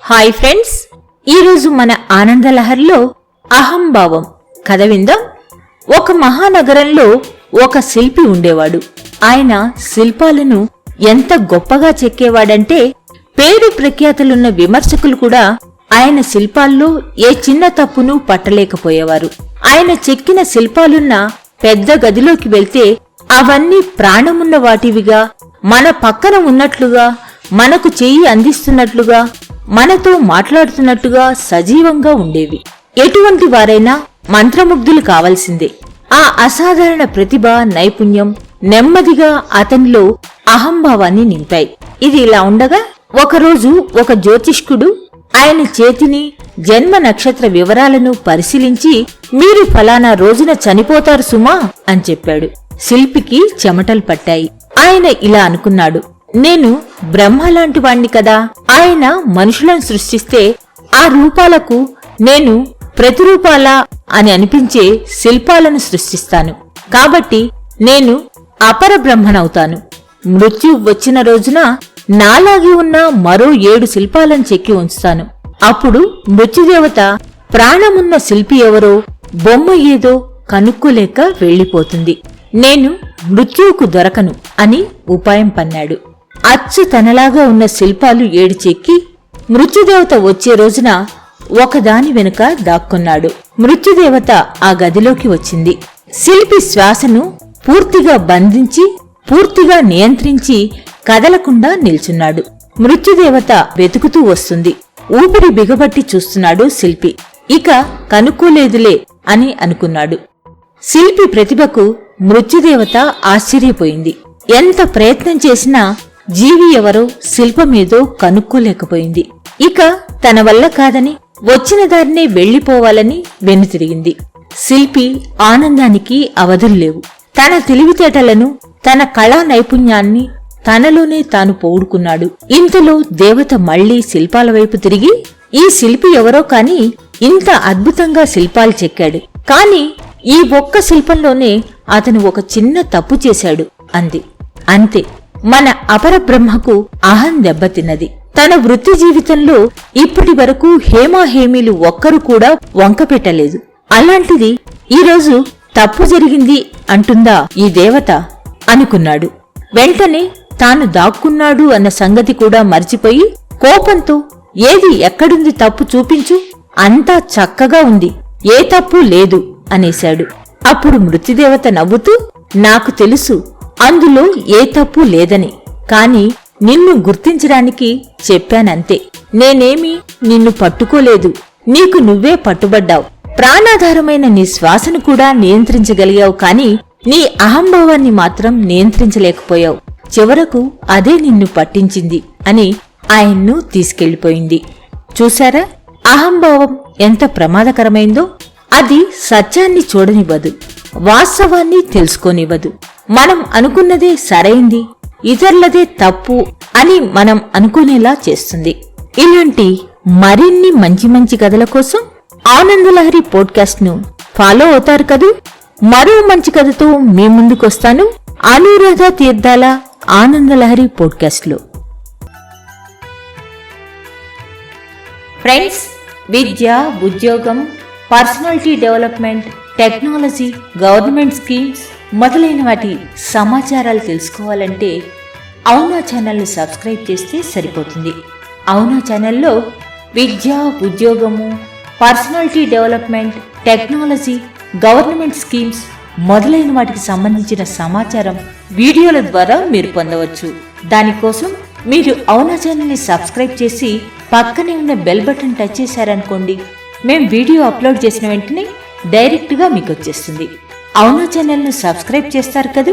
Hi friends ఈరోజు మన ఆనందలహరిలో అహంభావం. కథ విందాం. ఒక మహానగరంలో ఒక శిల్పి ఉండేవాడు. ఆయన శిల్పాలను ఎంత గొప్పగా చెక్కేవాడంటే పేరు ప్రఖ్యాతులున్న విమర్శకులు కూడా ఆయన శిల్పాల్లో ఏ చిన్న తప్పును పట్టలేకపోయేవారు. ఆయన చెక్కిన శిల్పాలున్న పెద్ద గదిలోకి వెళ్తే అవన్నీ ప్రాణమున్న వాటివిగా మన పక్కన ఉన్నట్లుగా మనకు చెయ్యి అందిస్తున్నట్లుగా మనతో మాట్లాడుతున్నట్టుగా సజీవంగా ఉండేవి. ఎటువంటి వారైనా మంత్రముగ్ధులు కావలసిందే. ఆ అసాధారణ ప్రతిభ నైపుణ్యం నెమ్మదిగా అతనిలో అహంభావాన్ని నింపాయి. ఇది ఇలా ఉండగా ఒకరోజు ఒక జ్యోతిష్కుడు ఆయన చేతిని జన్మ నక్షత్ర వివరాలను పరిశీలించి మీరు ఫలానా రోజున చనిపోతారు సుమా అని చెప్పాడు. శిల్పికి చెమటలు పట్టాయి. ఆయన ఇలా అనుకున్నాడు. నేను బ్రహ్మ లాంటి వాణ్ణి కదా. ఆయన మనుషులను సృష్టిస్తే ఆ రూపాలకు నేను ప్రతిరూపాలా అని అనిపించే శిల్పాలను సృష్టిస్తాను. కాబట్టి నేను అపర బ్రహ్మనవుతాను. మృత్యు వచ్చిన రోజున నాలాగి ఉన్న మరో ఏడు శిల్పాలను చెక్కి ఉంచుతాను. అప్పుడు మృత్యుదేవత ప్రాణమున్న శిల్పి ఎవరో బొమ్మ ఏదో కనుక్కోలేక వెళ్ళిపోతుంది నేను మృత్యువుకు దొరకను అని ఉపాయం పన్నాడు. అచ్చు తనలాగా ఉన్న శిల్పాలు ఏడిచెక్కి మృత్యుదేవత వచ్చే రోజున ఒకదాని వెనుక దాక్కున్నాడు. మృత్యుదేవత ఆ గదిలోకి వచ్చింది. శిల్పి శ్వాసను పూర్తిగా బంధించి పూర్తిగా నియంత్రించి కదలకుండా నిల్చున్నాడు. మృత్యుదేవత వెతుకుతూ వస్తుంది. ఊపిరి బిగబట్టి చూస్తున్నాడు శిల్పి. ఇక కనుక్కోలేదులే అని అనుకున్నాడు. శిల్పి ప్రతిభకు మృత్యుదేవత ఆశ్చర్యపోయింది. ఎంత ప్రయత్నం చేసినా జీవి ఎవరో శిల్పమేదో కనుక్కోలేకపోయింది. ఇక తన వల్ల కాదని వచ్చిన దారినే వెళ్ళిపోవాలని వెనుతిరిగింది శిల్పి ఆనందానికి అవధుల్లేవు తన తెలివితేటలను తన కళా నైపుణ్యాన్ని తనలోనే తాను పోగొడుకున్నాడు ఇంతలో దేవత మళ్ళీ శిల్పాల వైపు తిరిగి ఈ శిల్పి ఎవరో కాని ఇంత అద్భుతంగా శిల్పాలు చెక్కాడు. కాని ఈ ఒక్క శిల్పంలోనే అతను ఒక చిన్న తప్పు చేశాడు అంది. అంతే. మన అపర బ్రహ్మకు అహం దెబ్బతిన్నది. తన వృత్తి జీవితంలో ఇప్పటి వరకు హేమాహేమీలు ఒక్కరు కూడా వంకపెట్టలేదు అలాంటిది ఈరోజు తప్పు జరిగింది అంటుందా ఈ దేవత? అనుకున్నాడు. వెంటనే తాను దాక్కున్నాడు అన్న సంగతి కూడా మర్చిపోయి కోపంతో ఏది ఎక్కడుంది తప్పు చూపించు. అంతా చక్కగా ఉంది. ఏ తప్పు లేదు అనేశాడు. అప్పుడు మృత్యుదేవత నవ్వుతూ నాకు తెలుసు. అందులో ఏ తప్పు లేదని. కాని నిన్ను గుర్తించడానికి చెప్పానంతే. నేనేమి నిన్ను పట్టుకోలేదు. నీకు నువ్వే పట్టుబడ్డావు. ప్రాణాధారమైన నీ శ్వాసను కూడా నియంత్రించగలిగావు కాని నీ అహంభావాన్ని మాత్రం నియంత్రించలేకపోయావు. చివరకు అదే నిన్ను పట్టించింది అని ఆయన్ను తీసుకెళ్ళిపోయింది చూశారా? అహంభావం ఎంత ప్రమాదకరమైందో? అది సత్యాన్ని చూడనివ్వదు. వాస్తవాన్ని తెలుసుకోనివ్వదు. మనం అనుకున్నదే సరైంది ఇతరులదే తప్పు అని మనం అనుకునేలా చేస్తుంది. ఇలాంటి మరిన్ని మంచి మంచి కథల కోసం ఆనందలహరి పోడ్కాస్ట్ను ఫాలో అవుతారు కదూ? మరో మంచి కథతో మీ ముందుకొస్తాను అనురాధ తీర్థాల ఆనందలహరి పోడ్కాస్ట్లో ఫ్రెండ్స్ విద్య ఉద్యోగం personality development technology government schemes మొదలైన వాటి సమాచారాలు తెలుసుకోవాలంటే అవునా ఛానల్ని సబ్స్క్రైబ్ చేస్తే సరిపోతుంది. అవునా ఛానల్లో విద్య ఉద్యోగము personality development technology government schemes మొదలైన వాటికి సంబంధించిన సమాచారం వీడియోల ద్వారా మీరు పొందవచ్చు. దానికోసం మీరు అవునా ఛానల్ని సబ్స్క్రైబ్ చేసి పక్కనే ఉన్న బెల్ బటన్ టచ్ చేశారనుకోండి మేము వీడియో అప్లోడ్ చేసిన వెంటనే డైరెక్ట్గా మీకు వచ్చేస్తుంది. అవునా ఛానల్ను సబ్స్క్రైబ్ చేస్తారు కదూ?